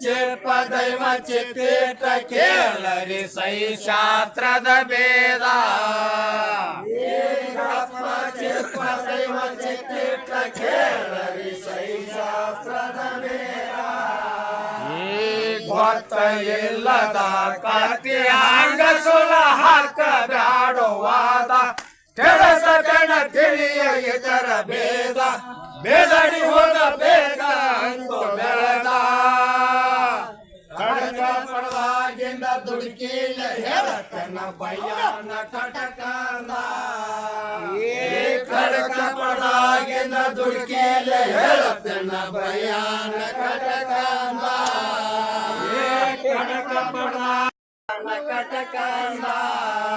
ಚಿಪ್ಪ ದೈವ ಚಿತ್ತೇಟ ಕೇಳರಿ ಸೈ ಶಾಸ್ತ್ರದ ಭೇದ ಚಿಪ್ಪ ದೈವ ಚಿತ್ತೇಟ ಕೇಳರಿ ಸೈ ಶಾಸ್ತ್ರದ ಭೇದ ಇಲ್ಲದ ಕತಿಯಾಂಗ ಸುಲ ಸುಳ ಹಾಕ ಬ್ಯಾಡುವಾದ ಕೆಳಸ ಕಣ ತಿಳಿಯ ಇತರ ಭೇದ ಬೇದಡಿ ಹೋದ ಬೇಗ ಅಂದು ಬೆಳೆದ ದುಡುಕಿಲ್ಲ ಹೇಳತನ ಬಯ್ಯನ ಕಟಕಂದ ಈ ಕಡಗ ಪಡದಾಗಿಂದ ದುಡುಕಿಲ್ಲ ಹೇಳತನ ಬಯ್ಯನ ಕಟಕಂದ ಏ ಕಡಗ ಪಡದಾಗಿಂದ ಕಟಕಂದ ಏ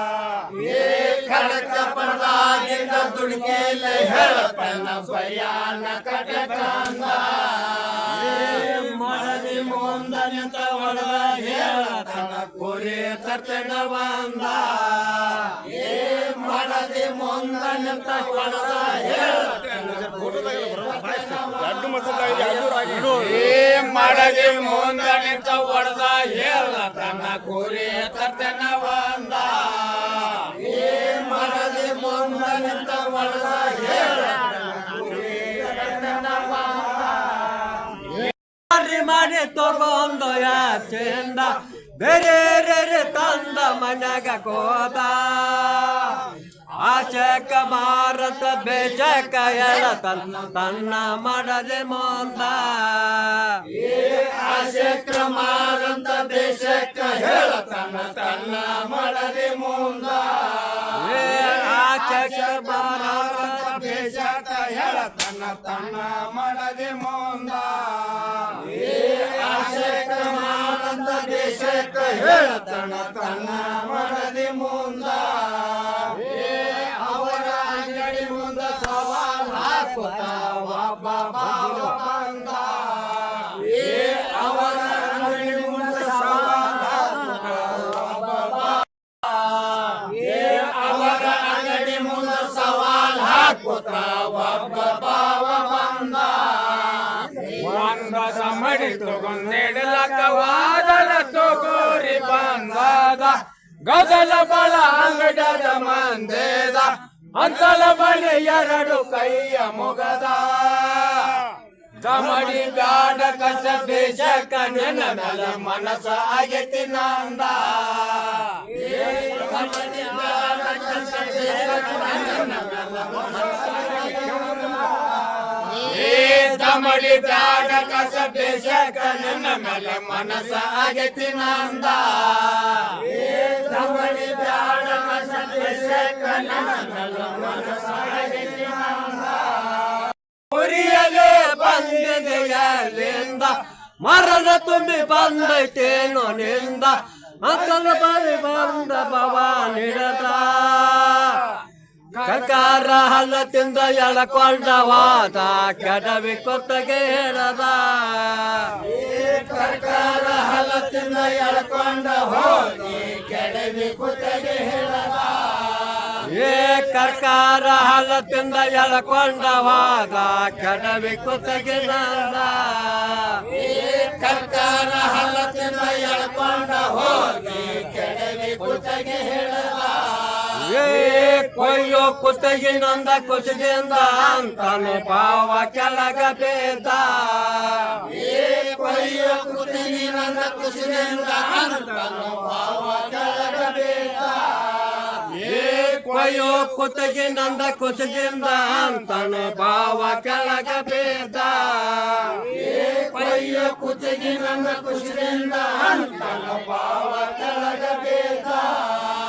ಕಡಗ ಪಡದಾಗಿಂದ ದುಡುಕಿಲ್ಲ ಹೇಳತನ ಬಯ್ಯನ ಕಟಕಂದ. ಮಡದಿ ಮುಂದ ನಿಂತ ಹೊಡೆದ ಹೇಳತನ ಕುರಿ ತರ್ತಣ ಬಂದ ಏ ಮಡದಿ ಮುಂದ ನಿಂತ ಹೊಡೆದ ಹೇಳತನ ಏ ಮಡದಿ ಮುಂದ ನಿಂತ ಹೊಡೆದ ತನ್ನ ಕೋರಿ ತರ್ತಣ ಬಂದ. ಏ ಮಡದಿ ಮುಂದ ನಿಂತ ಹೊಡೆದ ಹೇಳ ಮಾಡಿ ತಗೊಂಡು ಯಾಚೆಂದ ಬೇರೆ ತಂದ ಮನೆಗ ಕೋದ ಆಚಕ ಭಾರತ ಬೇಚಕ ಎಲ್ಲ ತನ್ನ ತನ್ನ ಮಾಡದೆ ಮೋಂದ. ಆಶಕ ಮಾರಂತ ಬೇಷಕ ಹೇಳ ತನ್ನ ಮಾಡದೆ ಮುಂದ. ಆಶಕ ಭಾರತ ಬೇಷಕ ಹೇಳ ತನ್ನ ಮಾಡದೆ ಮುಂದ. ಆಶಕ ಮಾರಂತ ದೇಶಕ್ಕ ಹೇಳತನ ತನ್ನ ಮಾಡದೆ ಮುಂದ. ಗದಲ ಬಳ ಅಂಗಡದ ಮಂದೇದ, ಅಂತಲ ಬಳಿ ಎರಡು ಕೈಯ ಮುಗದ ಕಮಡಿ ಬ್ಯಾಡ ಕಸ ಬೇಷಕ ನೆನ ಮೇಲ ಮನಸ ಆಗೈತಿ ನಂದ ಕಮಡಿ ಬ್ಯಾಡ ಕಸ ಬೇಷಕ ನೆನ ಮೇಲ ಮನಸ. ದಮಡಿ ಬ್ಯಾಡ ಕಸ ಬೇಷಕ ನನ್ನ ಮೇಲೆ ಮನಸ ಆಗೈತಿ ನಂದ. ಕಮಲಿ ಬ್ಯಾಡ ಕಸ ಬೇಷಕ ನನ್ನ ಮೇಲೆ ಮನಸ ಆಗೈತಿ ನಂದ. ಉರಿಯಲೇ ಬಂದಿದೆಯಲ್ಲಿಂದ, ಮರದ ತುಂಬಿ ಬಂದೈತೇನೋ ನಿಂದ. ಮಕ್ಕಳ ಬರಿ ಬಂದ ಭವಾನಿಡದ ಕಕಾರ ಹಲ್ಲ ತಿಂದ ಎಳಕೊಂಡವಾದ ಕೆಡವಿ ಕೊತ್ತಗೆ ಹೇಳದ. ಸರ್ಕಾರ ಹಲ್ಲ ತಿಂದ ಎಳಕೊಂಡ ಹೋಗಿ ಕೆಡವಿ ಕೊತ್ತಗೆ ಹೇಳದ. ಏ ಕರ್ಕಾರ ಹಲ್ಲ ತಿಂದ ಎಳಕೊಂಡವಾದ ಕೆಡವಿ ಕೊತ್ತಗೆ ನಂದ ಸರ್ಕಾರ ಕೊಯ್ಯೋ ಕುತ್ತಗಿ ನಂದ ಕುಸಿದಿಂದ ಅಂತಾನೆ ಪಾವ ಕೆಳಗ ಬೇದ ಅಯ್ಯೋ ಕೊಯ್ಯ ಕುತ್ತಿಗೆ ನನ್ನ ಕುಸಿನಿಂದ ಅಂತನು ಭಾವ ಕೆಳಗಬೇಕ ಏ ಕೊಯ್ಯೋ ಕುತ್ತಗಿ ನಂದ ಕುಸಿದಿಂದ ಅಂತಾನೆ ಪಾವ ಕೆಳಗ ಬೇದ ಅಯ್ಯೋ ಕುತ್ತಿಗೆ ನಂದ ಕುಸಿನಿಂದ ಅಂತನು ಭಾವ ಕೆಳಗಬೇಕ ಹೊತ್ತ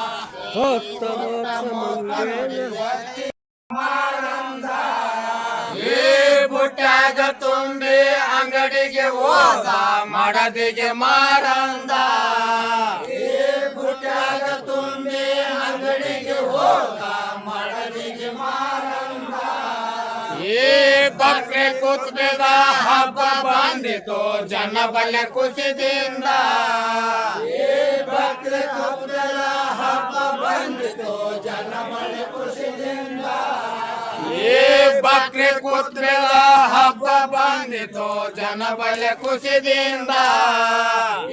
ಬುಟ್ಟಾಗ ತುಂಬಿ ಅಂಗಡಿಗೆ ಹೋದ ಮಡದಿಗೆ ಮಾರಂದ. ಈ ಬುಟ್ಟಾಗ ತುಂಬಿ ಅಂಗಡಿಗೆ ಹೋದ ಏ ಬಕ್ರೆ ಕುತ್ಬೇದ ಹಬ್ಬ ಬಂದಿತು ಜನ ಬಲ್ಲೆ ಕುಸಿದಿಂದ. ಏ ಬಕ್ರೆ ಕುತ್ಬೇದ ಹಬ್ಬ ಬಂದಿತು ಜನ ಬಲ್ಲೆ ಕುಸಿದಿಂದ ಈ ಬಕ್ರಿ ಕುತ್ಬೇಳ ಹಬ್ಬ ಬಂದಿತು ಜನ ಬಲೆ ಖುಷಿದಿಂದ.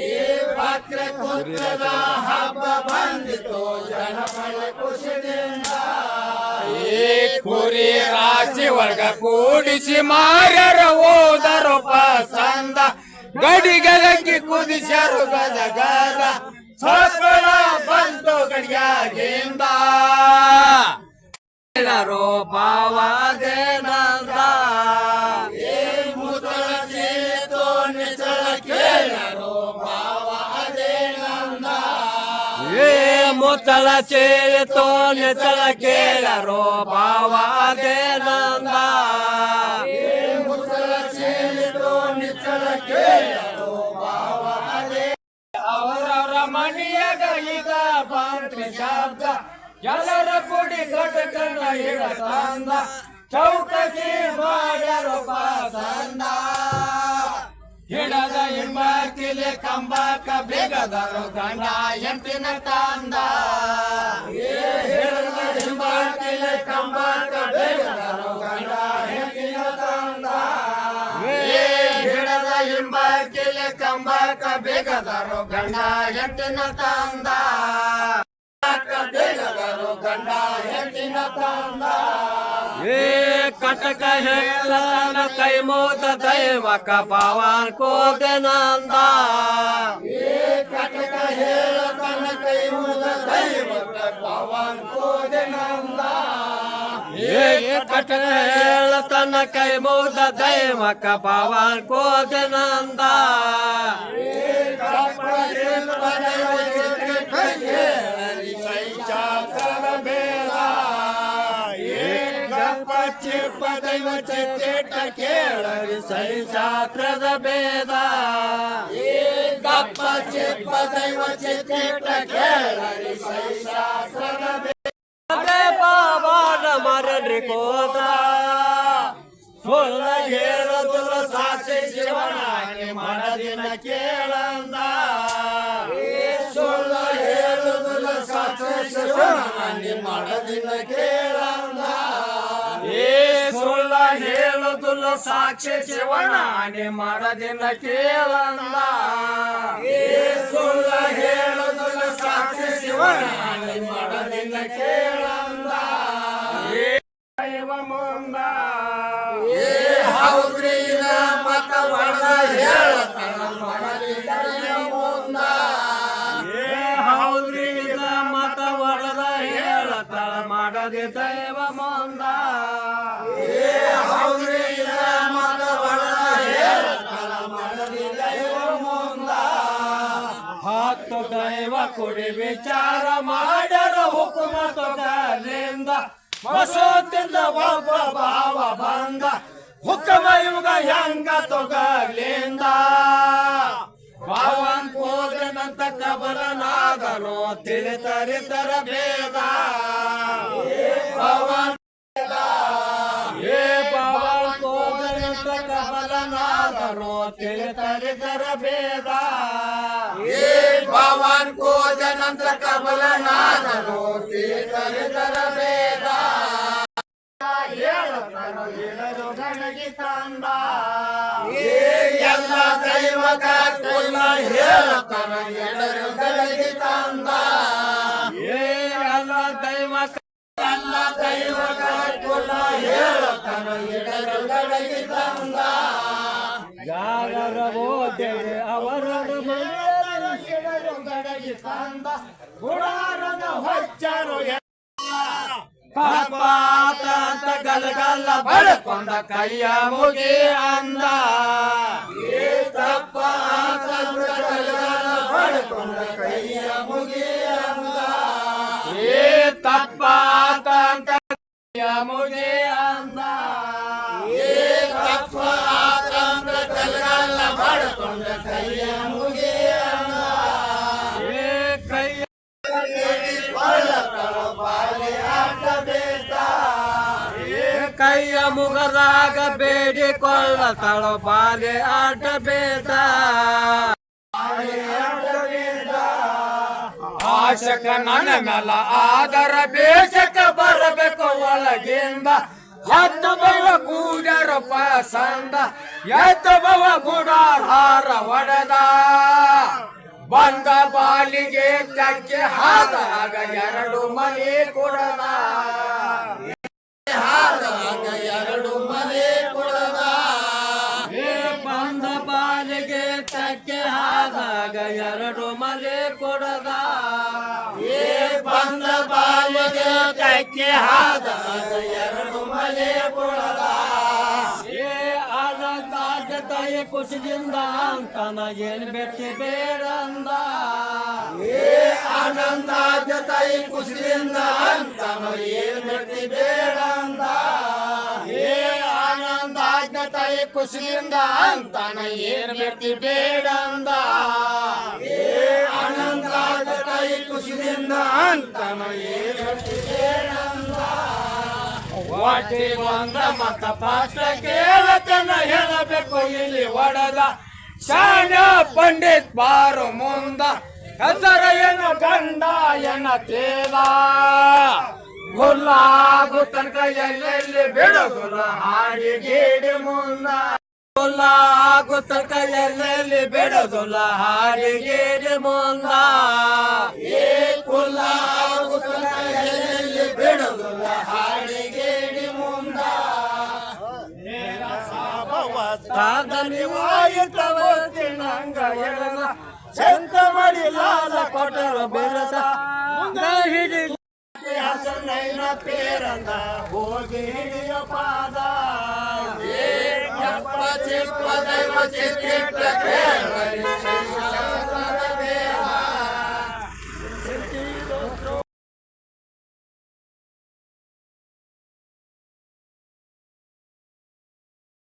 ಈ ಬಕ್ರಿ ಕುತ್ಬೇಳ ಹಬ್ಬ ಬಂದಿತು ಜನ ಬಲೆ ಖುಷಿದಿಂದ. ಈ ಕುರಿ ರಾಶಿ ಒಳಗ ಕೂಡಿಸಿ ಮಾರ್ಯರ ಓದರು ಪಸಂದ ಗಡಿಗಳಕ್ಕೆ ಕುದಿಸರು ಗದಗದ. ಸಕಲ ಬಂತು ಗಡಿಯಾಗಿಂದ. ಕೇಳರೋ ಭಾವದೇನಂದ ಮುದಳ ಸೀತು ನಿಚಳ ಕೇಳರು ಭಾವ ಅದೇನಂದ ಏ ಮುತ್ತಲ ಸೇರಿತೋ ನೆತಳ ಕೇಳರೋ ಭಾವದೇನಂದ ಮುದಳ ಸೀತು ನಿಚಳ ಕೇಳರು ಭಾವ ಅದೇ ಅವರವರ ಮನೆಯಾಗ ಈಗ ಬಂತ್ರಿ ಶಬ್ದ ಎಲ್ಲರ ಕೂಡಿ ಕಟಕನ ಹಿಡತಂದ ಚೌಕಸಿ ಮಾಡ್ಯಾರೋ ಪಸಂದ. ಹಿಡದ ಹಿಂಬಾಕಿಲೆ ಕಂಬಕ ಬೇಗದರು ಗಂಡ ಎಂಟಿನ ತಂದ. ಹಿಡದ ಹಿಂಬಾಕಿಲೆ ಕಂಬಕ ಬೇಗದರು ಗಂಡ ಎಂಟಿನ ತಂದ. ಹಿಡದ ಹಿಂಬಾಕಿಲೆ ಕಂಬಕ ಬೇಗದರು ಗಂಡ ಎಂಟಿನ ತಂದ. ಗಂಡ ಎಂಟಿನ ತಂದ. ಏ ಕಟಕ ಹೇಳನ ಕೈ ಮೋದ ದೈವಕ ಪವನ್ ಏ ಕಟಕ ಹೇಳತನ ಕೈ ಮುದ ದೈವಕ ಪವನ್ ಕೋದನಂದ. ಏ ಕಟಕ ಹೇಳತನ ಕೈ ಮೋದ ದೈವಕ ಕೈ ಕೋದನಂದ ಪದೈವ ಚೇಟ ಕೇಳರಿ ಸೈ ಶಾಸ್ತ್ರದ ಭೇದ. ಗಪ್ಪ ಚಿಪ್ಪ ದೈವ ಚೇಟ ಕೇಳರಿ ಸೈ ಶಾಸ್ತ್ರದ ಭೇದ. ಬಾಬಾನ ಮರಣ್ರಿ ಕೋದ. ಸುಳ್ಳ ಹೇಳದು ಸಾಕ್ಷಿ ಶಿವನಾಗಿ ಮಾಡದಿನ ಕೇಳಂದ. ಸುಳ್ಳ ಹೇಳುವುದಿಲ್ಲ ಸಾಕ್ಷಿ ಶಿವನಾಗಿ ಮಾಡದಿನ ಕೇಳ ಹೇಳುದುಲ್ಲ ಸಾಕ್ಷಿ ಶಿವನಾಗಿ ಮಾಡದಿನ ಕೇಳಂದ ಸುಳ್ಳ ಹೇಳದುಲ್ಲ ಸಾಕ್ಷಿ ಶಿವನಾಗಿ ಮಾಡದಿನ ಕೇಳಂದ ಮುಂದ. ಹೌದ್ರಿ ಮತ ಹೊಡೆದ ಹೇಳತನ ಮಾಡದಿನ ಮುಂದ. ಹೌದ್ರಿ ಮತ ಹೇಳ ಮಾಡದೆ ದೈವ ಮುಂದ. ಕುಡಿ ವಿಚಾರ ಮಾಡರ ಹುಕುಮ ತೊಗರಿಂದ ಮಸೋತಿಂದ ಒಬ್ಬ ಭಾವ ಬಂದ. ಹುಕ್ಕಮ ಯುಗ ಹೆಂಗ ತೊಗಲಿಂದ. ಭಾವನ್ ಕೋದನಂತ ಕಬಲನಾದನು ತಿಳಿತರಿತರ ಭೇದ ಭವನ್ ಏ ಭವನ್ ಕೋದನಂತ ಕಬಲನಾದನು ತಿಳಿತರಿತರ ಭೇದ ಏ ಪವನ್ ಕೋಜನಂತ ಕಬಲನಾದನು ತೀರ್ಥರಿತರ ಬೇದ ಹೇಳತನು ಇಡರು ಗಣಗಿ ತಂದ ಏ ಎಲ್ಲ ದೈವಕ ಕುಲ್ಲ ಹೇಳತನ ಎಡರು ಗಣಗಿ ತಂದ ಏ ಅಲ್ಲ ದೈವ ಎಲ್ಲ ದೈವಕ ಕುಲ್ಲ ಹೇಳತನ ಎಡರು ಗಣಗಿ ತಂದ ಯಾರರ ಓದಿದೆ ಅವರ ಎಡರು ಗಣಗಿ ಗುಡಾರನ ಗುಡಾರದ ಹೊಚ್ಚರು ಪಾಪಾತ ಅಂತ ಗಲಗಲ್ಲ ಬಡ್ಕೊಂಡ ಕೈಯ ಮುಗಿ ಅಂದ. ತಪ್ಪ ಬಡ್ಕೊಂಡ ಕೈಯ ಮುಗಿ ಅಂದ. ಏ ತಪ್ಪಾತ ಮುಗದಾಗ ಬೇಡಿಕೊಳ್ಳ ಬಾಲೆ ಆಟ ಬೇಡ. ಆಶಕ ನನ್ನ ಮೇಲ ಆದರ ಬೇಸಕ ಬರಬೇಕು ಒಳಗಿಂದ. ಬವ ಕೂಡರ ಪಸಂದ ಎತ್ತ ಬವ ಗುಡಾರ್ ಹೊಡೆದ ಬಂದ ಬಾಲಿಗೆ ಚಕ್ಕೆ ಹಾದಾಗ ಎರಡು ಮನೆ ಕೊಡದ. ಹಾದಾಗ ಎರಡು ಮನೆ ಕೊಡದ. ಬಂದ ಬಾಲಿಗೆ ತಕ್ಕೆ ಆದಾಗ ಎರಡು ಮನೆ ಕೊಡದ. ಏ ಬಂದ ಬಾಲಿಗೆ ತಕ್ಕೆ ಆದಾಗ ಎರಡು ಮನೆ ಕೊಡದ. ಏ ಆನಂದ ತಾಯಿ ಖುಷಿಯಿಂದ ಅಂತನ ಏನ್ ಬೆಟ್ಟಿ ಬೇಡಂದ. ಏ, ಆನಂದ ಜತೈ ಖುಷಿಯಿಂದ ಅಂತ ಏನ್ ಬೇಡ ಬೇಡಂದ. ಏ, ಆನಂದ ಜತಾಯಿ ಖುಷಿಯಿಂದ ಅಂತಾನ ಏನ್ ಬೇಡ ಬೇಡಂದ. ಏ, ಆನಂದ ಜತಾಯಿ ಖುಷಿಯಿಂದ ಅಂತಾನ ಏನ್ ಬೇಡ ಬೇಡಂದ. ವಾಟಿ ಒಂದ ಮತ ಪಾಠ ಕೇಳತನ ಹೇಳಬೇಕು ಇಲ್ಲಿ ಒಡದ ಶಾಣ ಪಂಡಿತ್ ಬಾರು ಮುಂದ ಹೆಸರ ಗಂಡಾಯನ ಗಂಡ ಎನ್ನ ತೇಲ ಗುಲ್ಲಾಗು ತನಕ ಎಲ್ಲೆಲ್ಲಿ ಬಿಡುಗುಲ ಹಾಡಿ ಗೀಡಿ ಮುನ್ನ ಗುಲ್ಲಾಗು ತನಕ ಎಲ್ಲೆಲ್ಲಿ ಬಿಡುಗುಲ ಹಾಡಿ ಗೀಡಿ ಮುನ್ನ ಏ ಗುಲ್ಲಾಗು ತನಕ ಎಲ್ಲೆಲ್ಲಿ ಬಿಡುದಿಲ್ಲ ಹಾಡಿಗೇಡಿ ಮುಂದ. ಕಾದಲ್ಲಿ ವಾಯುತ್ತವತ್ತಿನಂಗ ಎಡದ ಶಂಕ ಮಡಿಲಾದ ಕೊಟ್ಟರ ಬೆರದ. ಹಿಡಿ ಹಸನೈನ ಪೇರಂದ. ಹೋಗಿ ಹಿಡಿಯ ಪಾದ. ಚಿಪ್ಪ ದೈವ ಚಿತ್ತಿಟ್ಟ